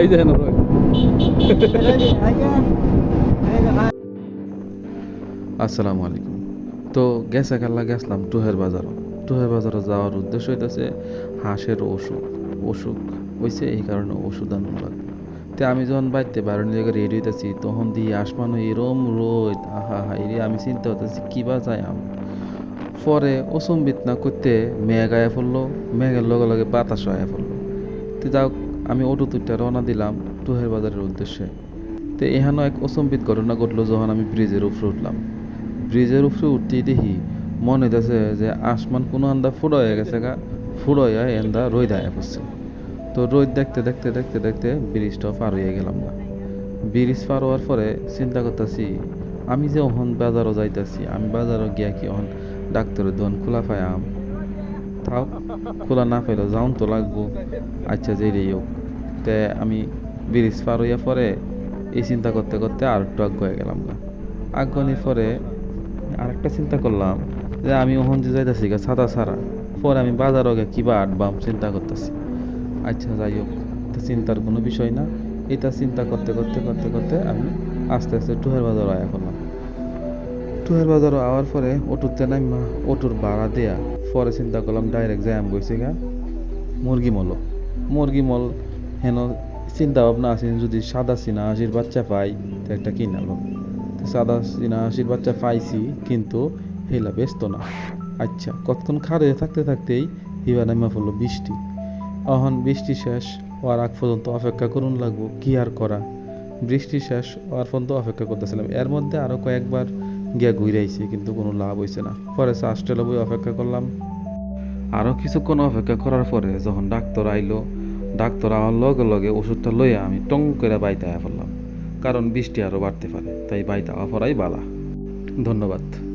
এই দেখেন আসসালামু আলাইকুম। তো গেছে কাল্লা, গেছিলাম টুহের বাজারও টুহের বাজারে যাওয়ার উদ্দেশ্য হইতেছে হাঁসের অসুখ। অসুখ হয়েছে এই কারণে ওষুধ আনতে লাগবে তো আমি যখন বাড়িতে বারোনি জায়গায় রেডি হইতেছি, তখন দিয়ে আসমান এরম রোদ। আহা হা এরে আমি চিন্তা করতেছি, কী বা যায় আমি? পরে অসম্বিত না করতে মেঘ আয়া পড়ল। মেঘের লগে লগে বাতাস আয়া পড়ল। তো যাও আমি অটো তুইটা রওনা দিলাম টুহের বাজারের উদ্দেশ্যে। তো এখানেও এক অসম্বিত ঘটনা ঘটলো যখন আমি ব্রিজের উপরে উঠলাম। ব্রিজের উপরে উঠতেই দেখি মনে হইতেছে যে আসমান কোনো আন্দা ফুড়ো হয়ে গেছে গা ফুড়ো হয়ে এন্দা রোদ আয়া পড়ছে। তো রোদ দেখতে দেখতে দেখতে দেখতে ব্রিজটাও পার হয়ে গেলাম না। ব্রিজ পার হওয়ার পরে চিন্তা করতেছি, আমি যে ওহন বাজারও যাইতেছি, আমি বাজারও গিয়া কি ওহন ডাক্তারের দোকান খোলা পাইয়াম। তাও খোলা না পাইলেও যাওন তো লাগবো। আচ্ছা যে রে হোক তে আমি ব্রিজ পার হইয়া পরে এই চিন্তা করতে করতে আর একটু আগ হয়ে গেলাম গা। আগ্রহণের পরে আরেকটা চিন্তা করলাম যে আমি ওহন যে যাইতেছি গা সাদা সারা পরে আমি বাজারও গিয়ে কিবা আটবাম চিন্তা করতেছি। আচ্ছা যাই হোক, তো চিন্তার কোনো বিষয় না। এটা চিন্তা করতে করতে করতে করতে আমি আস্তে আস্তে টুহের বাজার আয়া করলাম। টুহের বাজার আওয়ার পরে অটোতে নাইমা, অটোর ভাড়া দেয়া পরে চিন্তা করলাম ডাইরেক্ট যাই আমি গেছি গা, মুরগি মল। মুরগি মল হেন চিন্তা ভাবনা আছে, যদি সাদা সিনা হাসির বাচ্চা পাই, তো একটা কিনালো সাদা সিনা হাসির বাচ্চা পাইছি, কিন্তু হেলা ব্যস্ত না। আচ্ছা কতক্ষণ খাড়ে থাকতে থাকতেই হিবা নামা পড়ল বৃষ্টি। অহন বৃষ্টি শেষ হওয়ার আগ পর্যন্ত অপেক্ষা করুন লাগবো, কি আর করা? বৃষ্টি শেষ হওয়ার পর্যন্ত অপেক্ষা করতেছিলাম। এর মধ্যে আরও কয়েকবার গিয়া ঘুরাইছি কিন্তু কোনো লাভ হয়েছে না। পরে সাস্টেল বই অপেক্ষা করলাম। আরও কিছুক্ষণ অপেক্ষা করার পরে যখন ডাক্তার আইলো, ডাক্তার আমার লগে লগে ওষুধটা লইয়া আমি টং করে বাইতে আয়া পড়লাম। কারণ বৃষ্টি আরও বাড়তে পারে, তাই বাইতে আওয়া পড়াই বালা। ধন্যবাদ।